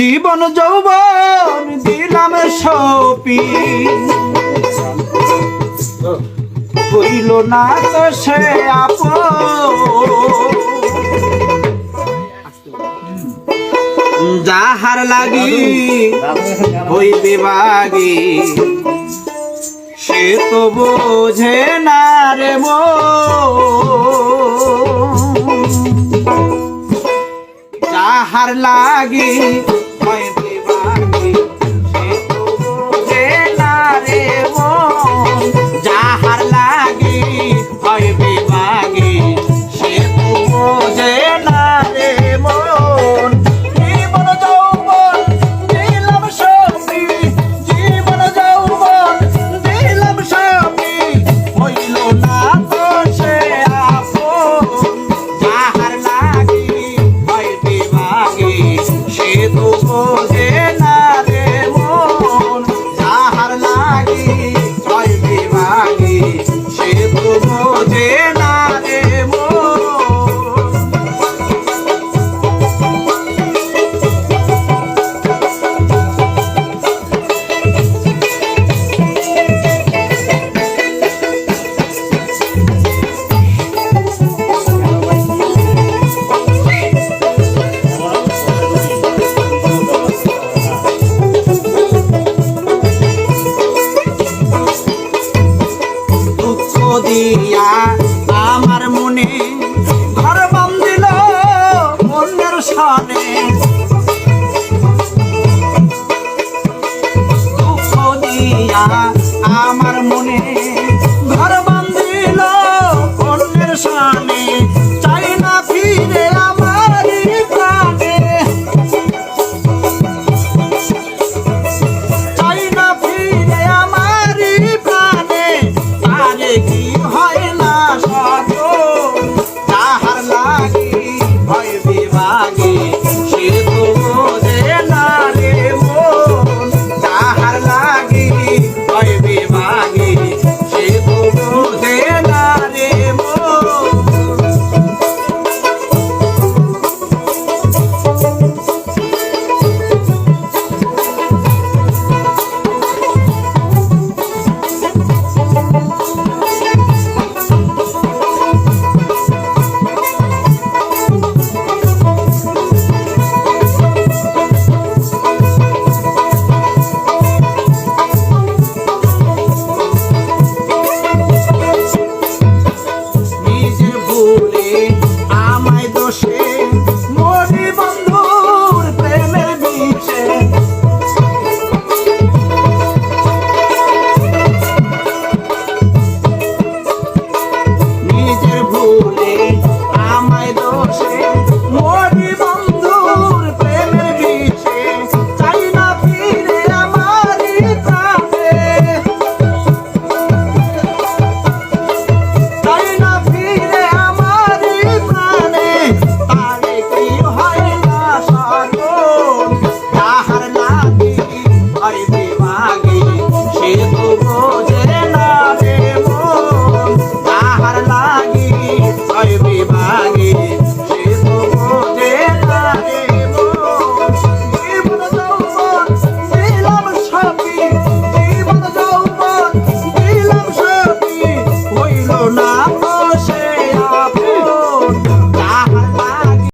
জীবন যৌবন দিলাম সপি হইল না তো সে আপন। যাহার লাগি হইবে বাগি, সে তো বোঝে না রে মো যাহার লাগি হইবে সে দিয়া। আমার মনে ঘর বান্ধিল অন্যের সনে। দুঃখ দিয়া আমার মনে